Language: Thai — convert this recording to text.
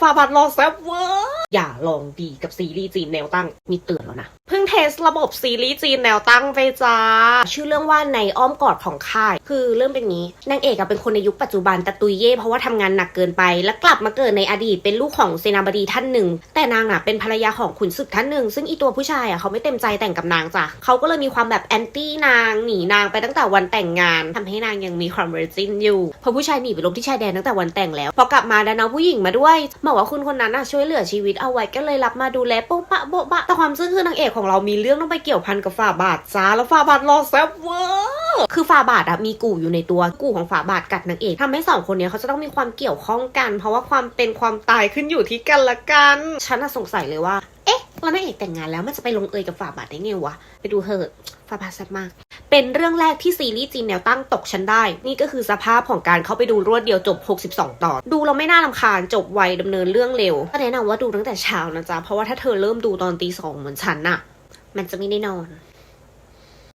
ฟาบาดรอแซบเวอร์ อย่าลองดีกับซีรีส์จีนแนวตั้งมีเตือนแล้วนะ เพิ่งเทสระบบซีรีส์จีนแนวตั้งไปจ้า ชื่อเรื่องว่าในอ้อมกอดของค่าย คือเรื่องเป็นนี้นางเอกอะเป็นคนในยุคปัจจุบันแต่ตุยเย่เพราะว่าทำงานหนักเกินไป แล้วกลับมาเกิดในอดีตเป็นลูกของเซนาบดีท่านหนึ่ง แต่นางอะเป็นภรรยาของขุนศึกท่านหนึ่ง ซึ่งอีตัวผู้ชายอะเขาไม่เต็มใจแต่งกับนางจ้ะเขาก็เลยมีความแบบแอนตี้นางหนีนางไปตั้งแต่วันแต่งงานทำให้นางยังมีความเวอร์จินอยู่เพราะผู้ชายหนีไปลบที่ชายแดนตั้งแต่วันแต่งแล้วพอกลับมาดันเอาผู้หญิงมาด้วยบอกว่าคุณคนนั้นอะช่วยเหลือชีวิตเอาไว้ก็เลยรับมาดูแลโป๊ะปะโบ๊ะบะแต่ความซึ้งคือนางเอกของเรามีเรื่องต้องไปเกี่ยวพันกับฝ่าบาทจ้าแล้วฝ่าบาทรอแซบเวอร์คือฝ่าบาทอะมีกู่อยู่ในตัวกู่ของฝ่าบาทกัดนางเอกทำให้สองคนเนี้ยเขาจะต้องมีความเกี่ยวข้องกัน เพราะว่าความเป็นความตายขึ้นอยู่ที่กันละกันฉันน่ะสงสัยเลยว่า เอ๊ะแล้วนางเอกแต่งงานแล้วมันจะไปลงเอยกับฝ่าบาทได้ไงวะไปดูเถอะฝ่าบาทแซ่บมาก เป็นเรื่องแรกที่ซีรีส์จีนแนวตั้งตกฉันได้ นี่ก็คือสภาพของการเข้าไปดูรวดเดียวจบ 62 ตอน ดูเราไม่น่าลำคาญจบไวดำเนินเรื่องเร็วก็แนะนำว่าดูตั้งแต่เช้านะจ๊ะ เพราะว่าถ้าเธอเริ่มดูตอนตีสองเหมือนฉันน่ะ มันจะไม่ได้นอน